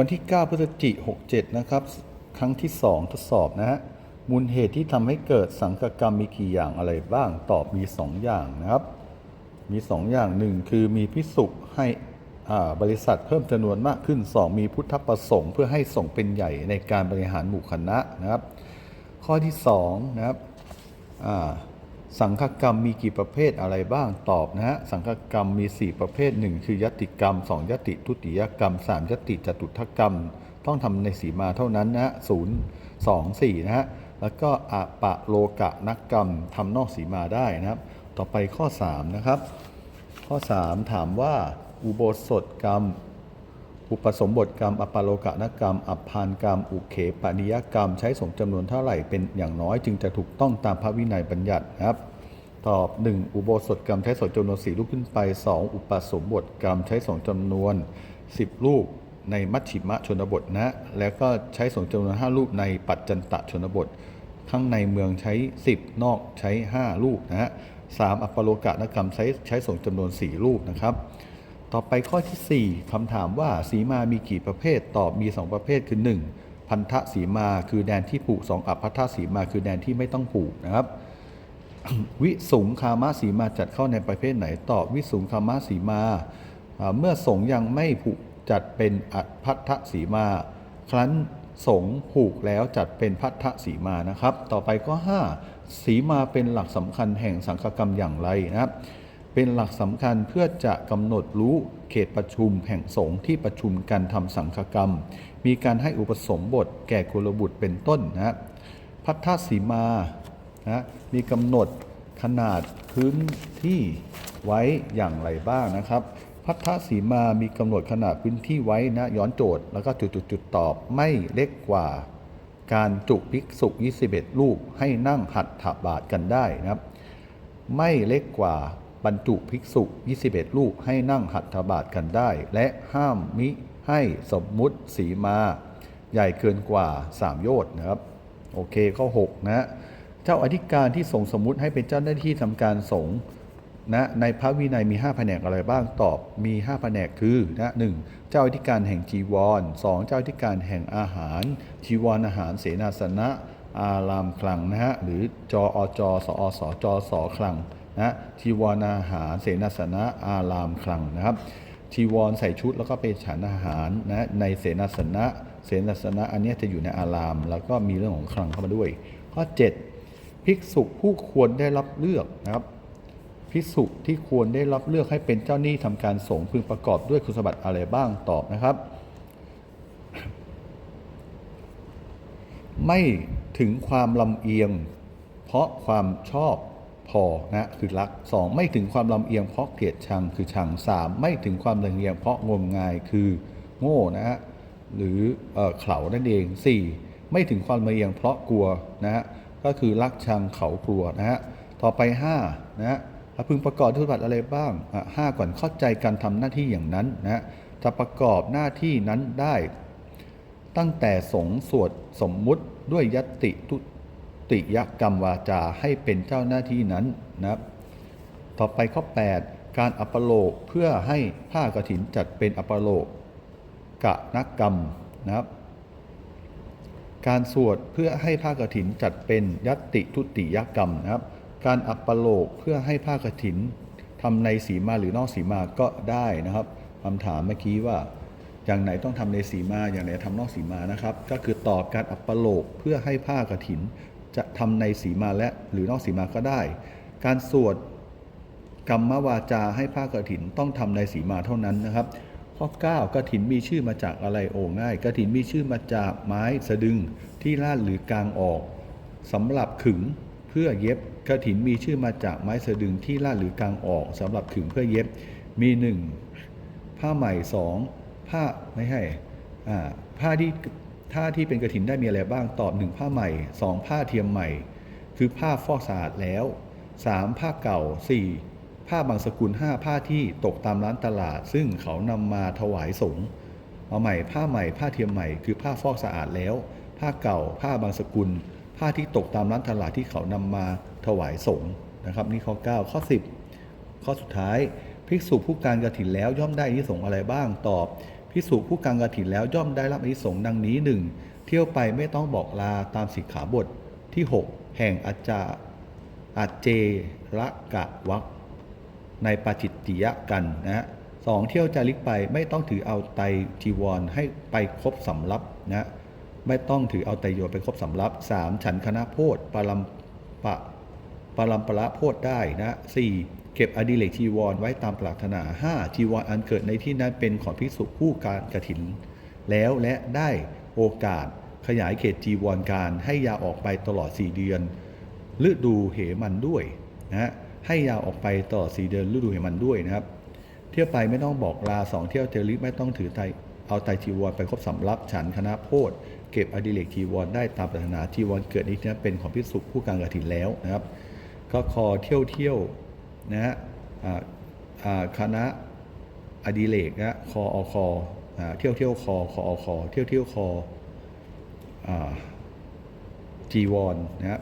วันที่ 9 พฤศจิกายน67 นะครับ ครั้งที่ 2 ทดสอบนะฮะ มูลเหตุที่ทำให้เกิดสังฆกรรมมีกี่อย่างอะไรบ้าง ตอบมี 2 อย่างนะครับ มี 2 อย่างหนึ่งคือมีพิสุให้บริษัทเพิ่มจำนวนมากขึ้น 2 มีพุทธประสงค์ เพื่อให้ส่งเป็นใหญ่ในการบริหารหมู่คณะนะครับ ข้อที่2นะครับ สังฆกรรมมีกี่ประเภทอะไรบ้างตอบนะฮะสังฆกรรมมี 4 ประเภท 1 คือยติกรรม 2 ยติทุติยกรรม 3 ยติจตุถกรรม ต้องทำในสีมาเท่านั้นนะฮะศูนย์สองสี่นะฮะแล้วก็อะปะโลกะนักกรรมทำนอกสีมาได้นะครับ ต่อไปข้อ 3 นะครับ ข้อ 3 ถามว่าอุโบสถกรรม อุปสมบทกรรม อปาโลกะนกรรม อัปพานกรรม อุเขปนิยกรรม ใช้สงจำนวนเท่าไหร่เป็นอย่างน้อยจึงจะถูกต้องตามพระวินัยบัญญัตินะครับ ตอบ 1. อุโบสถกรรมใช้สงจำนวน4รูปขึ้นไป 2. อุปสมบทกรรมใช้สงจำนวน 10 รูปในมัชชิมะชนบทนะ แล้วก็ใช้สงจำนวน 5 รูปในปัจจันตชนบท ข้างในเมืองใช้ 10 นอกใช้ 5 รูปนะฮะสามอัปปโลกะนกรรมใช้ใช้สงจำนวน 4 รูปนะครับ ต่อไปข้อทีสี่4คำถามว่าสีมามีกี่ประเภท ตอบมี 2 ประเภทคือ 1. พันธะสีมาคือแดนที่ผูก 2. อัปพัทธะสีมาคือแดนที่ไม่ต้องผูกนะครับ วิสุงคามะสีมาจัดเข้าในประเภทไหนตอบวิสุงคามะสีมา เมื่อสงยังไม่ผูกจัดเป็นอัพัทธสีมา ครั้นสงผูกแล้วจัดเป็นพัทธสีมานะครับ ต่อไปก็ 5 สีมาเป็นหลักสำคัญแห่งสังฆกรรมอย่างไรนะครับเป็นหลักสำคัญเพื่อจะกำหนดรู้เขตประชุมแห่งสงฆ์ที่ประชุมกันทำสังฆกรรม มีการให้อุปสมบทแก่กุลบุตรเป็นต้นนะพัทธสีมา นะมีกำหนดขนาดพื้นที่ไว้อย่างไรบ้างนะครับ พัทธสีมามีกำหนดขนาดพื้นที่ไว้นะย้อนโจทย์แล้วก็จุดๆตอบไม่เล็กกว่าการจุภิกษุ21 รูปให้นั่งหัตถบาทกันได้นะครับ ไม่เล็กกว่าบรรจุภิกษุ 21 รูปให้นั่งหัตถบาทกันได้ และห้ามมิให้สมมุติสีมา ใหญ่เกินกว่า 3 โยชน์นะครับ โอเคข้อ 6 นะ เจ้าอธิการที่ส่งสมมุติให้เป็นเจ้าหน้าที่ทำการสงฆ์นะในพระวินัยมี 5 แผนกอะไรบ้างตอบมี 5 แผนกคือนะหนึ่งเจ้าอธิการแห่งจีวร 2 เจ้าอธิการแห่งอาหาร จีวรอาหารเสนาสนะ อารามคลังนะฮะหรือจออจสอสจสคลังนะจีวรอาหารเสนาสนะอารามคลังนะครับจีวรใส่ชุดแล้วก็ไปฉันอาหารนะในเสนาสนะ เสนาสนะอันนี้จะอยู่ในอาราม แล้วก็มีเรื่องของคลังเข้ามาด้วย ข้อ 7 ภิกษุผู้ควรได้รับเลือกนะครับภิกษุที่ควรได้รับเลือกให้เป็นเจ้าหนี้ทำการสงฆ์พึงประกอบด้วยคุณสมบัติอะไรบ้างตอบนะครับ ไม่ถึงความลำเอียง เพราะความชอบพอนะคือรักสองไม่ถึงความลำเอียงเพราะเกลียดชังคือชังสามไม่ถึงความลำเอียงเพราะงมงายคือโง่นะฮะหรือเออข่านั่นเองสี่ไม่ถึงความลำเอียงเพราะกลัวนะฮะ ก็คือรักชังเขากลัวนะฮะต่อไปห้านะฮะพึงประกอบด้วยบัตรอะไรบ้างอะห้าก่อนเข้าใจการทำหน้าที่อย่างนั้นนะฮะจะประกอบหน้าที่นั้นได้ ตั้งแต่สงสวดสมมุติด้วยยติทุติยกรรมวาจาให้เป็นเจ้าหน้าที่นั้นนะครับต่อไปข้อ 8 การอัปโลกเพื่อให้ผ้ากฐินจัดเป็นอัปโลกกะนักกรรมนะครับ การสวดเพื่อให้ผ้ากฐินจัดเป็นยตติทุติยกรรมนะครับ การอัปปโลกเพื่อให้ผ้ากฐินทำในสีมาหรือนอกสีมาก็ได้นะครับคำถามเมื่อกี้ว่าอย่างไหนต้องทำในสีมาอย่างไหนทำนอกสีมานะครับ ก็คือตอบการอัปปโลกเพื่อให้ผ้ากฐินจะทำในสีมาและหรือนอกสีมาก็ได้ การสวดกรรมวาจาให้ผ้ากฐินต้องทำในสีมาเท่านั้นนะครับ ข้อ 9กฐินมีชื่อมาจากอะไรโอ้ง่ายกฐินมีชื่อมาจากไม้สะดึงที่ลาดหรือกลางออกสำหรับขึงเพื่อเย็บกฐินมีชื่อมาจากไม้สะดึงที่ลาดหรือกลางออกสำหรับขึงเพื่อเย็บมีหนึ่งผ้าใหม่สองผ้าไม่ให้อ่ผ้าที่ท่าที่เป็นกระถินได้มีอะไรบ้างตอบหนึ่งผ้าใหม่สองผ้าเทียมใหม่ คือผ้าฟอกสะอาดแล้ว 3. ผ้าเก่า 4. ผ้าบางสกุล5ผ้าที่ตกตามร้านตลาด ซึ่งเขานำมาถวายสงฆ์เอาใหม่ผ้าใหม่ผ้าเทียมใหม่คือผ้าฟอกสะอาดแล้ว ผ้าเก่าผ้าบางสกุล ผ้าที่ตกตามร้านตลาดที่เขานำมาถวายสงฆ์นะครับนี่ข้อ 9 ข้อ 10 ข้อสุดท้ายภิกษุผู้การกฐินแล้วย่อมได้อนิสงส์อะไรบ้างตอบภิพิสุผู้กังกรถินแล้วย่อมได้รับอนิสงส์ดังนี้หนึ่งเที่ยวไปไม่ต้องบอกลาตามสิกขาบทที่ 6 แห่งอาจาอาเจระกะวัก ในปาจิตติยะกันนะฮะสองเที่ยวจาริกไปไม่ต้องถือเอาไตจีวรให้ไปครบสำรับนะฮะไม่ต้องถือเอาไตโยไปครบสำรับสามฉันคณะโพธปารัมปะปารัมปละโพธได้นะสี่เก็บอดิเรกจีวรไว้ตามปรารถนาห้าจีวรออันเกิดในที่นั้นเป็นของภิกษุผู้การกระถิน แล้วและได้โอกาสขยายเขตจีวรการให้ยาออกไปตลอด 4 เดือนฤดูเหมันด้วยนะฮะ ให้ยาวออกไปตลอด4เดือนฤดูเหมันด้วยนะครับ เที่ยวไปไม่ต้องบอกลาสองเที่ยวเทลิไม่ต้องถือไตเอาไตรจีวรไปครบสำรับฉันคณะโพธเก็บอดิเรกจีวรได้ตามปรารถนาจีวรเกิดนี้เป็นของพิสุผู้การกระถินแล้วนะครับ ก็คอเที่ยวเที่ยวนะฮะอ่าอ่าคณะอดิเรกนะคออคออ่าเที่ยวเที่ยวคอคออคอเที่ยวเที่ยวคออ่าจีวรนะครับ